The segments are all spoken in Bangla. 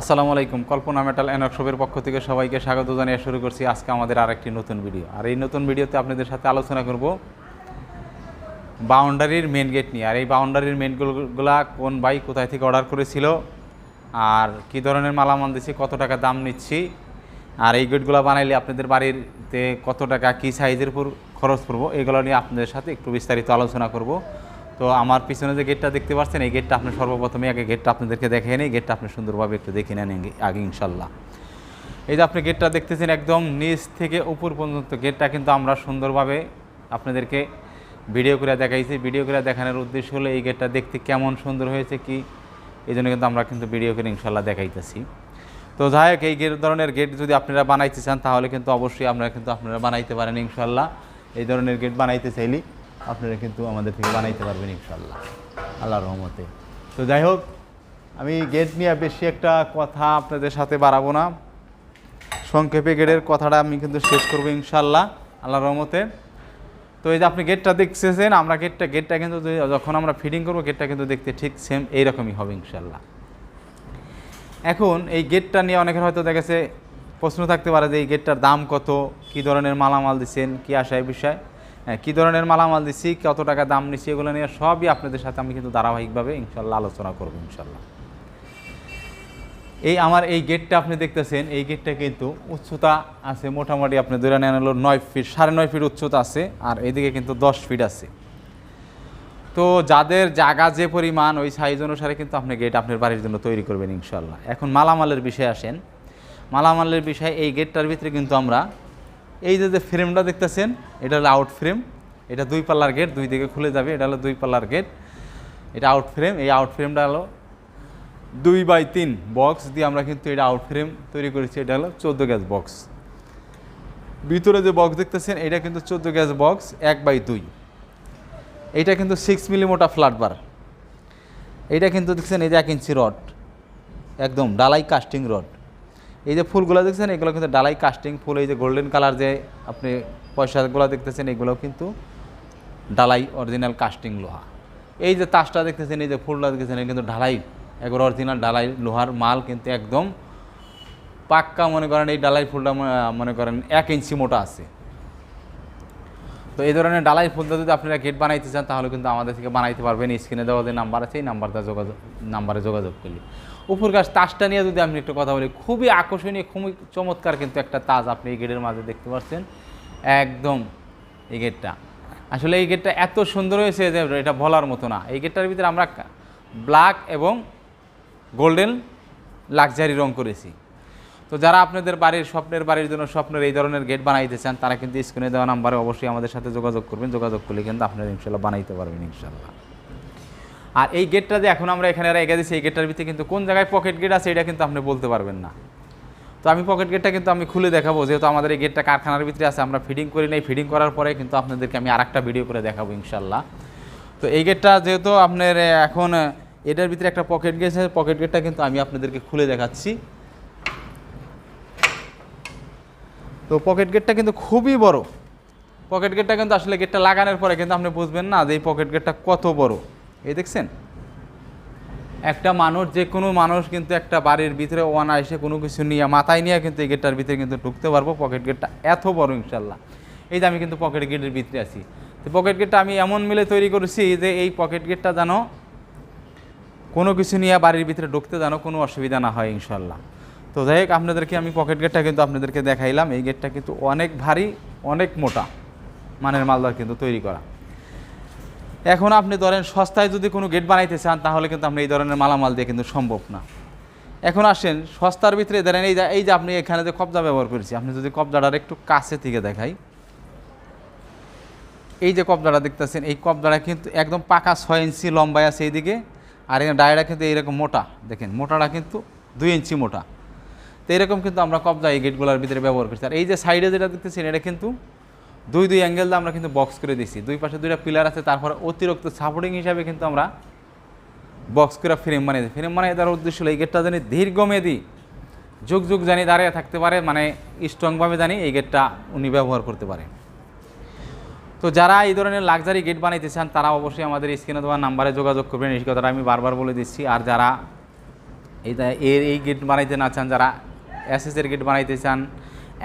আসসালামু আলাইকুম, কল্পনা মেটাল ওয়ার্কশপের পক্ষ থেকে সবাইকে স্বাগত জানিয়ে শুরু করছি আজকে আমাদের আরেকটি নতুন ভিডিও। আর এই নতুন ভিডিওতে আপনাদের সাথে আলোচনা করব বাউন্ডারির মেন গেট নিয়ে। আর এই বাউন্ডারির মেন গেটগুলা কোন বাইক কোথায় থেকে অর্ডার করেছিল? আর কি ধরনের মালামাল দিচ্ছি কত টাকা দাম নিচ্ছি? আর এই গেটগুলো বানাইলে আপনাদের বাড়িতে কত টাকা, কী সাইজের উপর খরচ পড়ব? এগুলো নিয়ে আপনাদের সাথে একটু বিস্তারিত আলোচনা করব। তো আমার পিছনে যে গেটটা দেখতে পাচ্ছেন, এই গেটটা আপনি সর্বপ্রথমে আগে গেটটা আপনাদেরকে দেখে নেই গেটটা আপনি সুন্দরভাবে একটু দেখে নেন আগে- ইনশাল্লাহ। এই যে আপনি গেটটা দেখতেছেন একদম নিচ থেকে উপর পর্যন্ত গেটটা কিন্তু আমরা সুন্দরভাবে আপনাদেরকে ভিডিও করে দেখাইছি। ভিডিও করে দেখানোর উদ্দেশ্য হলো এই গেটটা দেখতে কেমন সুন্দর হয়েছে কি, এই জন্য কিন্তু আমরা কিন্তু ভিডিও করে ইনশাল্লাহ দেখাইতেছি। তো যাই হোক, এই ধরনের গেট যদি আপনারা বানাইতে চান, তাহলে কিন্তু অবশ্যই আপনারা কিন্তু আপনারা বানাইতে পারেন ইনশাল্লাহ। এই ধরনের গেট বানাইতে চাইলে আপনারা কিন্তু আমাদের থেকে বানাইতে পারবেন ইনশাল্লাহ আল্লাহ রহমতে। তো যাই হোক, আমি গেট নিয়ে বেশি একটা কথা আপনাদের সাথে বাড়াবো না। সংক্ষেপে গেটের কথাটা আমি কিন্তু শেষ করব ইনশাল্লাহ আল্লাহ রহমতে। তো এই যে আপনি গেটটা দেখতেছেন, আমরা গেটটা গেটটা কিন্তু যখন আমরা ফিটিং করব, গেটটা কিন্তু দেখতে ঠিক সেম এইরকমই হবে ইনশাল্লাহ এখন এই গেটটা নিয়ে অনেকের হয়তো দেখেছে প্রশ্ন থাকতে পারে যে এই গেটটার দাম কত, কী ধরনের মালামাল দিচ্ছেন, কী আশায় বিষয় কী ধরনের মালামাল দিচ্ছি কত টাকা দাম নিচ্ছি এগুলো নিয়ে সবই আপনাদের সাথে আমি কিন্তু ধারাবাহিকভাবে ইনশাল্লাহ আলোচনা করব ইনশাল্লাহ। এই আমার এই গেটটা আপনি দেখতেছেন, এই গেটটা কিন্তু উচ্চতা আছে মোটামুটি আপনি ধরে নেন হলো নয় ফিট সাড়ে নয় ফিট উচ্চতা আছে, আর এদিকে কিন্তু দশ ফিট আছে। তো যাদের জায়গা যে পরিমাণ, ওই সাইজ অনুসারে কিন্তু আপনি গেট আপনার বাড়ির জন্য তৈরি করবেন ইনশাল্লাহ। এখন মালামালের বিষয়ে আসেন। মালামালের বিষয়ে এই গেটটার ভিতরে কিন্তু আমরা এই যে যে ফ্রেমটা দেখতেছেন, এটা হলো আউট ফ্রেম এটা দুই পাল্লার গেট দুই দিকে খুলে যাবে। এটা হলো দুই পাল্লার গেট এটা আউট ফ্রেম এই আউট ফ্রেমটা হলো দুই বাই তিন বক্স দিয়ে আমরা কিন্তু এটা আউট ফ্রেম তৈরি করেছি। এটা হলো চোদ্দ গ্যাস বক্স ভিতরে যে বক্স দেখতেছেন, এটা কিন্তু চোদ্দ গ্যাস বক্স এক বাই দুই। এটা কিন্তু সিক্স মিলি মোটা ফ্ল্যাট বার এটা কিন্তু দেখছেন, এই যে এক ইঞ্চি রড একদম, ডালাই কাস্টিং রড এই যে ফুলগুলো দেখছেন, এগুলো কিন্তু ডালাই কাস্টিং ফুল, এই যে গোল্ডেন কালার যে আপনি পয়সাগুলো দেখতেছেন এগুলো কিন্তু ডালাই অরিজিনাল কাস্টিং লোহা। এই যে তাসটা দেখতেছেন, এই যে ফুলটা দেখতেছেন কিন্তু ঢালাই একবার অরিজিনাল ডালাই লোহার মাল কিন্তু একদম পাক্কা মনে করেন, এই ডালাই ফুলটা মনে করেন এক ইঞ্চি মোটা আছে। তো এই ধরনের ডালাই ফুলটা যদি আপনারা গেট বানাইতে চান, তাহলে কিন্তু আমাদের থেকে বানাইতে পারবেন। স্ক্রিনে দেওয়া যে নাম্বার আছে, এই নাম্বারটা যোগাযোগ নাম্বারে যোগাযোগ করলে। উপর গাছ তাজটা নিয়ে যদি আপনি একটু কথা বলি, খুবই আকর্ষণীয়, খুবই চমৎকার কিন্তু একটা তাজ আপনি এই গেটের মাঝে দেখতে পাচ্ছেন। একদম এই গেটটা। আসলে এই গেটটা এত সুন্দর হয়েছে যে এটা বলার মতো না। এই গেটটার ভিতরে আমরা ব্ল্যাক এবং গোল্ডেন লাক্সারি রং করেছি। তো যারা আপনাদের বাড়ির, স্বপ্নের বাড়ির জন্য স্বপ্নের এই ধরনের গেট বানাইতে চান, তারা কিন্তু স্ক্রিনে দেওয়া নাম্বারে অবশ্যই আমাদের সাথে যোগাযোগ করবেন। যোগাযোগ করলে কিন্তু আপনারা ইনশাল্লাহ বানাইতে পারবেন ইনশাল্লাহ। আর এই গেটটা যে এখন আমরা এখানে রেখে দিচ্ছি এই গেটটার ভিতরে কিন্তু কোন জায়গায় পকেট গেট আছে, এটা কিন্তু আপনি বলতে পারবেন না। তো আমি পকেট গেটটা কিন্তু আমি খুলে দেখাবো, যেহেতু আমাদের এই গেটটা কারখানার ভিতরে আছে, আমরা ফিডিং করি নাই। ফিডিং করার পরে কিন্তু আপনাদেরকে আমি আরেকটা ভিডিও করে দেখাবো ইনশাল্লাহ তো এই গেটটা যেহেতু আপনার এখন, এটার ভিতরে একটা পকেট গেট আছে পকেট গেটটা কিন্তু আমি আপনাদেরকে খুলে দেখাচ্ছি। তো পকেট গেটটা কিন্তু খুবই বড়। পকেট গেটটা কিন্তু আসলে গেটটা লাগানোর পরে কিন্তু আপনি বুঝবেন না যে এই পকেট গেটটা কত বড়। এই দেখছেন? একটা মানুষ, যে কোনো মানুষ কিন্তু একটা বাড়ির ভিতরে ওয়ানা এসে কোনো কিছু নিয়ে, মাথায় নিয়ে কিন্তু এই গেটটার ভিতরে কিন্তু ঢুকতে পারব। পকেট গেটটা এত বড়, ইনশাল্লাহ। এই যে আমি কিন্তু পকেট গেটের ভিতরে আছি। তো পকেট গেটটা আমি এমন মিলে তৈরি করেছি যে এই পকেট গেটটা যেন কোনো কিছু নিয়ে বাড়ির ভিতরে ঢুকতে যেন কোনো অসুবিধা না হয়, ইনশাল্লাহ। তো যাই হোক, আপনাদেরকে আমি পকেট গেটটা কিন্তু আপনাদেরকে দেখাইলাম। এই গেটটা কিন্তু অনেক ভারী, অনেক মোটা মানের মালদার কিন্তু তৈরি করা। এখন আপনি ধরেন সস্তায় যদি কোনো গেট বানাইতে চান, তাহলে কিন্তু আপনি এই ধরনের মালামাল দিয়ে কিন্তু সম্ভব না। এখন আসেন, সস্তার ভিতরে ধরেন এই যে এই যে আপনি এখানে যে কবজা ব্যবহার করেছি, আপনি যদি কবজাটার একটু কাছে থেকে দেখাই। এই যে কবজাটা দেখতেছেন, এই কবজাটা কিন্তু একদম পাকা ছয় ইঞ্চি লম্বায় আছে এইদিকে, আর এখানে ডায়রা কিন্তু এইরকম মোটা, দেখেন মোটাটা কিন্তু দুই ইঞ্চি মোটা। তো এরকম কিন্তু আমরা কবজা এই গেটগুলোর ভিতরে ব্যবহার করছি। আর এই যে সাইডে যেটা দেখতেছেন, এটা কিন্তু দুই দুই অ্যাঙ্গেল দিয়ে আমরা কিন্তু বক্স করে দিছি। দুই পাশে দুইটা পিলার আছে, তারপরে অতিরিক্ত সাপোর্টিং হিসাবে কিন্তু আমরা বক্স করে ফ্রেম বানিয়ে দিই। ফ্রেম বানিয়ে দেওয়ার উদ্দেশ্য হলো, এই গেটটা জানি দীর্ঘমেয়াদী। যুগ যুগ জানি দাঁড়িয়ে থাকতে পারে মানে স্ট্রংভাবে জানি এই গেটটা উনি ব্যবহার করতে পারে। তো যারা এই ধরনের লাক্সারি গেট বানাইতে চান, তারা অবশ্যই আমাদের স্ক্রিনে দেওয়া নাম্বারে যোগাযোগ করবেন। এই কথাটা আমি বারবার বলে দিচ্ছি। আর যারা এই এই গেট বানাইতে না চান, যারা এসএসের গেট বানাইতে চান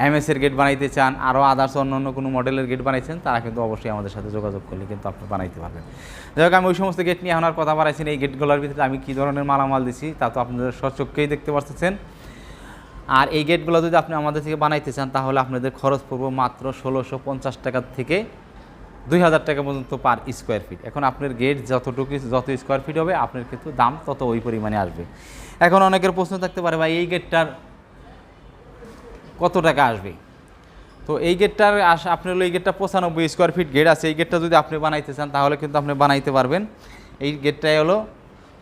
এমএস এর গেট বানাইতে চান আরও আদার্স অন্য অন্য কোনো মডেলের গেট বানাইছেন তারা কিন্তু অবশ্যই আমাদের সাথে যোগাযোগ করলে কিন্তু আপনি বানাইতে পারবেন। যাই হোক আমি ওই সমস্ত গেট নিয়ে আর কথা বাড়াইছি না, এই গেটগুলোর ভিতরে আমি কী ধরনের মালামাল দিছি তা তো আপনাদের সচক্ষেই দেখতে পাচ্ছেন আর এই গেটগুলো যদি আপনি আমাদের থেকে বানাইতে চান তাহলে আপনাদের খরচ পড়ব মাত্র ষোলোশো পঞ্চাশ টাকা থেকে দুই হাজার টাকা পর্যন্ত পার স্কোয়ার ফিট এখন আপনার গেট যতটুকু যত স্কোয়ার ফিট হবে আপনার কিন্তু দাম তত ওই পরিমাণে আসবে। এখন অনেকের প্রশ্ন থাকতে পারে ভাই এই গেটটার কত টাকা আসবে? তো এই গেটটার আস আপনার এই গেটটা পঁচানব্বই স্কোয়ার ফিট গেট আছে। এই গেটটা যদি আপনি বানাইতে চান, তাহলে কিন্তু আপনি বানাইতে পারবেন। এই গেটটাই হলো,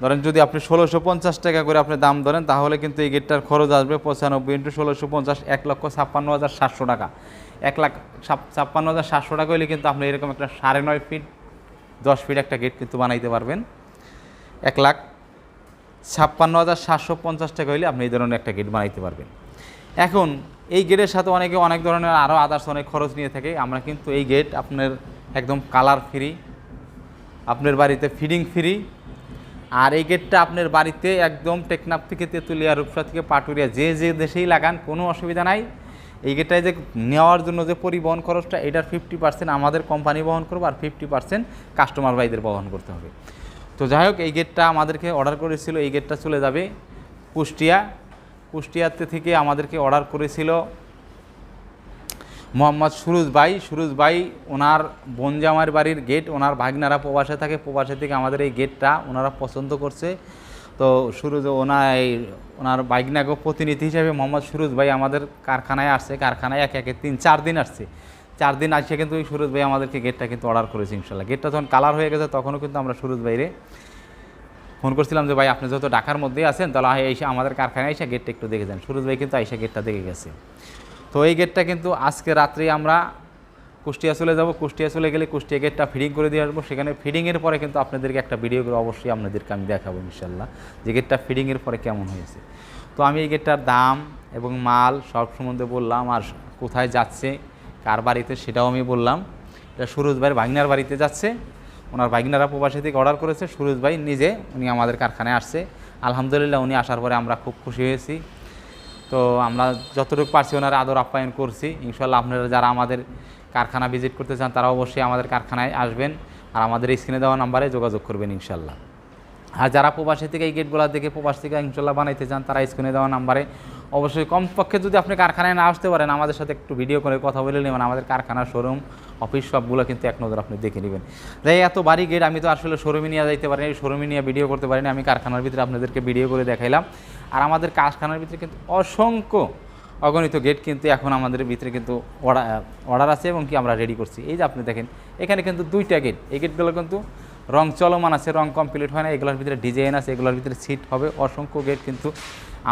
ধরেন যদি আপনি ষোলোশো পঞ্চাশ টাকা করে আপনি দাম ধরেন, তাহলে কিন্তু এই গেটটার খরচ আসবে পঁচানব্বই ইন্টু ষোলোশো পঞ্চাশ, এক লক্ষ ছাপ্পান্ন হাজার সাতশো টাকা। এক লাখ ছাপ- ছাপ্পান্ন হাজার সাতশো টাকা হলে কিন্তু আপনি এরকম একটা সাড়ে নয় ফিট দশ ফিট একটা গেট কিন্তু বানাইতে পারবেন। এক লাখ ছাপ্পান্ন হাজার সাতশো পঞ্চাশ টাকা হলে আপনি এই ধরনের একটা গেট বানাইতে পারবেন। এখন এই গেটের সাথে অনেকে অনেক ধরনের আরও আদার্স অনেক খরচ নিয়ে থাকে। আমরা কিন্তু এই গেট আপনার একদম কালার ফ্রি আপনার বাড়িতে ফিডিং ফ্রি আর এই গেটটা আপনার বাড়িতে একদম টেকনাপ থেকে তেঁতুলিয়া, রূপসা থেকে পাটুরিয়া, যে যে দেশেই লাগান, কোনো অসুবিধা নাই। এই গেটটায় যে নেওয়ার জন্য যে পরিবহন খরচটা, এটার ফিফটি পার্সেন্ট আমাদের কোম্পানি বহন করব আর ফিফটি পার্সেন্ট কাস্টমার ভাইদের বহন করতে হবে। তো যাই হোক, এই গেটটা আমাদেরকে অর্ডার করেছিল, এই গেটটা চলে যাবে কুষ্টিয়া। কুষ্টিয়াতে থেকে আমাদেরকে অর্ডার করেছিল। মোহাম্মদ সুরুজ ভাই সুরুজ ভাই, ওনার বনজামার বাড়ির গেট ওনার ভাগনারা প্রবাসে থাকে, প্রবাসে থেকে আমাদের এই গেটটা ওনারা পছন্দ করছে। তো সুরুজ ওনার এই, ওনার বাইকনাকে প্রতিনিধি হিসেবে মোহাম্মদ সুরুজ ভাই আমাদের কারখানায় আসছে, কারখানায় এক, একে তিন, চার দিন আসছে। চার দিন আসে কিন্তু ওই সুরজ ভাই আমাদেরকে গেটটা কিন্তু অর্ডার করেছে ইনশাল্লাহ। গেটটা যখন কালার হয়ে গেছে তখনও কিন্তু আমরা সুরজ ভাইরে ফোন করছিলাম যে, ভাই, আপনি যত ঢাকার মধ্যেই আছেন, তাহলে এসে আমাদের কারখানায় এসে গেটটা একটু দেখে যান। সুরজ ভাই কিন্তু এসে গেটটা দেখে গেছে। তো এই গেটটা কিন্তু আজকে রাত্রেই আমরা কুষ্টিয়া চলে যাব। কুষ্টিয়া চলে গেলে কুষ্টিয়া গেটটা ফিডিং করে দিয়ে আসব। সেখানে ফিডিংয়ের পরে কিন্তু আপনাদেরকে একটা ভিডিও করে অবশ্যই আপনাদেরকে আমি দেখাবো ইনশাল্লাহ যে গেটটা ফিডিংয়ের পরে কেমন হয়েছে। তো আমি এই গেটটার দাম এবং মাল সব সম্বন্ধে বললাম, আর কোথায় যাচ্ছে, কার বাড়িতে সেটাও আমি বললাম। এটা সুরজ ভাইয়ের ভাগনার বাড়িতে যাচ্ছে। ওনার ভাগনারা প্রবাসী থেকে অর্ডার করেছে সুরজ ভাই নিজে উনি আমাদের কারখানায় আসছে। আলহামদুলিল্লাহ উনি আসার পরে আমরা খুব খুশি হয়েছি। তো আমরা যতটুকু পারছি ওনার আদর আপ্যায়ন করছি। ইনশাল্লাহ আপনারা যারা আমাদের কারখানা ভিজিট করতে চান, তারা অবশ্যই আমাদের কারখানায় আসবেন। আর আমাদের স্ক্রিনে দেওয়া নাম্বারে যোগাযোগ করবেন ইনশাল্লাহ আর যারা প্রবাসী থেকে এই গেটগুলো দেখে প্রবাস থেকে ইনশাল্লাহ বানাইতে চান, তারা স্ক্রিনে দেওয়া নাম্বারে অবশ্যই কমপক্ষে যদি আপনি কারখানায় না আসতে পারেন, আমাদের সাথে একটু ভিডিও করে কথা বলে নেবেন। আমাদের কারখানার শোরুম অফিস সবগুলো কিন্তু এক নজর আপনি দেখে নেবেন। যাই এত বাড়ি গেট আমি তো আসলে শোরুমে নিয়ে যাইতে পারিনি শোরুমে নিয়ে ভিডিও করতে পারিনি আমি কারখানার ভিতরে আপনাদেরকে ভিডিও করে দেখাইলাম। আর আমাদের কারখানার ভিতরে কিন্তু অসংখ্য অগণিত গেট কিন্তু এখন আমাদের ভিতরে কিন্তু অর্ডার অর্ডার আছে এবং কি আমরা রেডি করছি। এই যে আপনি দেখেন, এখানে কিন্তু দুইটা গেট এই গেটগুলো কিন্তু রং চলমান আছে, রং কমপ্লিট হয় না, এগুলোর ভিতরে ডিজাইন আছে, এগুলোর ভিতরে সিট হবে, অসংখ্য গেট কিন্তু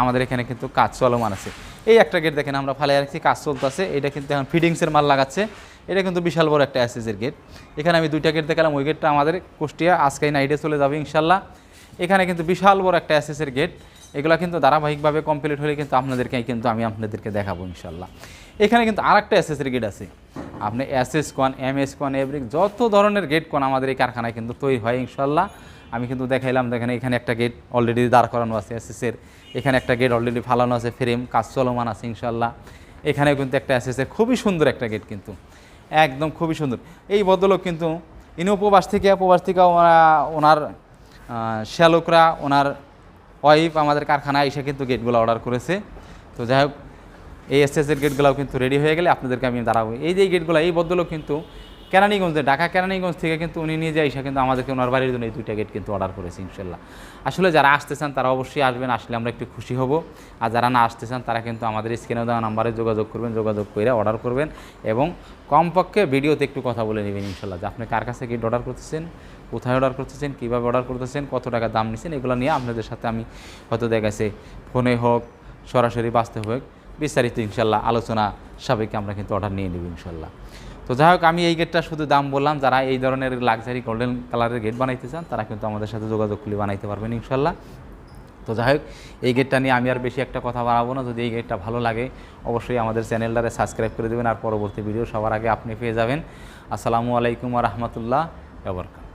আমাদের এখানে কিন্তু কাজ চলমান আছে। এই একটা গেট দেখেন, আমরা ফালে রাখছি, কাজ চলতেছে, এটা কিন্তু এখন ফিডিংসের মাল লাগাচ্ছে, এটা কিন্তু বিশাল বড় একটা অ্যাসেসের গেট এখানে আমি দুইটা গেট দেখালাম, ওই গেটটা আমাদের কুষ্টিয়া, আজকে নাইটে চলে যাবে ইনশাল্লাহ। এখানে কিন্তু বিশাল বড় একটা অ্যাসেসের গেট এগুলো কিন্তু ধারাবাহিকভাবে কমপ্লিট হলে কিন্তু আপনাদেরকে কিন্তু আমি আপনাদেরকে দেখাবো ইনশাল্লাহ। এখানে কিন্তু আরেকটা অ্যাসেসের গেট আছে। আপনি এস এস কন এম এস কন এভরিক যত ধরনের গেট কোন আমাদের এই কারখানায় কিন্তু তৈরি হয়, ইনশাল্লাহ। আমি কিন্তু দেখাইলাম, দেখেন এখানে একটা গেট অলরেডি দাঁড় করানো আছে এসএসের এখানে একটা গেট অলরেডি ফালানো আছে ফ্রেম কাজ চলমান আছে, ইনশাল্লাহ। এখানেও কিন্তু একটা এসএসের খুবই সুন্দর একটা গেট কিন্তু। একদম খুবই সুন্দর। এই বদলক কিন্তু, ইনি উপবাস থেকে উপবাস থেকে ওনা- ওনার শ্যালকরা, ওনার ওয়াইফ আমাদের কারখানায় এসে কিন্তু গেটগুলো অর্ডার করেছে। তো যাই হোক এই এসএসের গেটগুলোও কিন্তু রেডি হয়ে গেলে আপনাদেরকে আমি দাঁড়াবো। এই যে গেটগুলো এই বদলও কিন্তু কেরানীগঞ্জে, ঢাকা কেরানীগঞ্জ থেকে কিন্তু উনি নিজে এসে কিন্তু আমাদেরকে ওনার বাড়ির জন্য এই দুইটা গেট কিন্তু অর্ডার করেছে, ইনশাল্লাহ। আসলে যারা আসতে চান, তারা অবশ্যই আসবেন, আসলে আমরা একটু খুশি হব। আর যারা না আসতে চান, তারা কিন্তু আমাদের স্ক্রিনে দেওয়া নাম্বারে যোগাযোগ করবেন, যোগাযোগ করে অর্ডার করবেন এবং কমপক্ষে ভিডিওতে একটু কথা বলে নেবেন, ইনশাল্লাহ, যে আপনি কার কাছে গেট অর্ডার করতেছেন, কোথায় অর্ডার করতেছেন, কীভাবে অর্ডার করতেছেন, কত টাকা দাম নিচ্ছেন এগুলো নিয়ে আপনাদের সাথে আমি হয়তো দেখাচ্ছে ফোনে হোক, সরাসরি বাঁচতে হোক বিস্তারিত ইনশাল্লাহ আলোচনা সাবেকে আমরা কিন্তু অর্ডার নিয়ে নেব ইনশাল্লাহ। তো যাই হোক, আমি এই গেটটা শুধু দাম বললাম, যারা এই ধরনের লাক্সারি গোল্ডেন কালারের গেট বানাইতে চান, তারা কিন্তু আমাদের সাথে যোগাযোগ খুলে বানাইতে পারবেন ইনশাল্লাহ। তো যাই হোক, এই গেটটা নিয়ে আমি আর বেশি একটা কথা বাড়াবো না, যদি এই গেটটা ভালো লাগে, অবশ্যই আমাদের চ্যানেলটারে সাবস্ক্রাইব করে দেবেন, আর পরবর্তী ভিডিও সবার আগে আপনি পেয়ে যাবেন। আসসালামু আলাইকুম রহমতুল্লাহ ব্যবহার